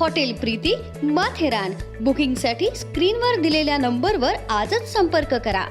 Hotel Preeti Matheran. बुकिंगसाठी स्क्रीनवर दिलेल्या नंबरवर आजच संपर्क करा.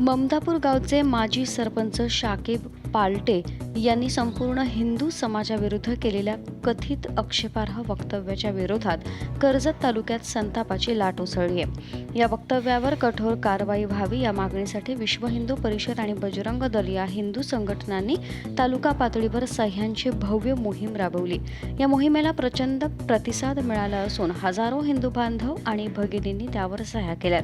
ममदापूर गावचे माजी सरपंच शाकिब पालटे यांनी संपूर्ण हिंदू समाजाविरुद्ध केलेल्या कथित आक्षेपार्ह वक्तव्याच्या विरोधात कर्जत तालुक्यात संतापाची लाट उसळली आहे. या वक्तव्यावर कठोर कारवाई व्हावी या मागणीसाठी विश्व हिंदू परिषद आणि बजरंग दल या हिंदू संघटनांनी तालुका पातळीवर सह्यांची भव्य मोहीम राबवली. या मोहिमेला प्रचंड प्रतिसाद मिळाला असून हजारो हिंदू बांधव आणि भगिनींनी त्यावर सह्या केल्यात.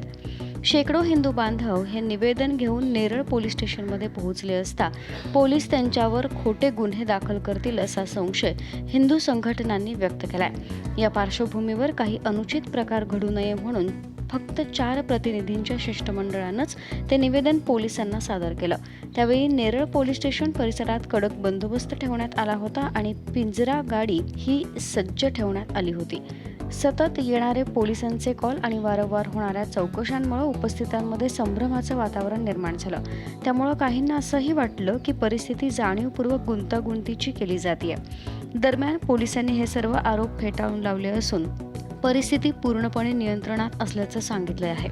शेकडो हिंदू बांधव हे निवेदन घेऊन नेरळ पोलीस स्टेशनमध्ये पोहोचले असता पोलीस त्यांच्यावर खोटे गुन्हे दाखल करतील असा संशय हिंदू संघटनांनी व्यक्त केलाय. या पार्श्वभूमीवर काही अनुचित प्रकार घडू नये म्हणून फक्त चार प्रतिनिधींच्या शिष्टमंडळानंच ते निवेदन पोलिसांना सादर केलं. त्यावेळी नेरळ पोलीस स्टेशन परिसरात कडक बंदोबस्त ठेवण्यात आला होता आणि पिंजरा गाडी ही सज्ज ठेवण्यात आली होती. सतत येणारे पोलिसांचे कॉल आणि वारंवार होणाऱ्या चौकशांमुळे उपस्थितांमध्ये संभ्रमाचं वातावरण निर्माण झालं. त्यामुळं काहींना असंही वाटलं की परिस्थिती जाणीवपूर्वक गुंतागुंतीची केली जाते दरम्यान पोलिसांनी हे सर्व आरोप फेटाळून लावले असून परिस्थिती पूर्णपणे नियंत्रणात असल्याचं सांगितलं आहे.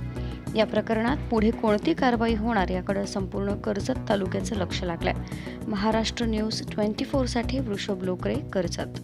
या प्रकरणात पुढे कोणती कारवाई होणार याकडे संपूर्ण कर्जत तालुक्याचं लक्ष लागलंय. महाराष्ट्र न्यूज ट्वेंटी फोरसाठी वृषभ लोकरे कर्जत.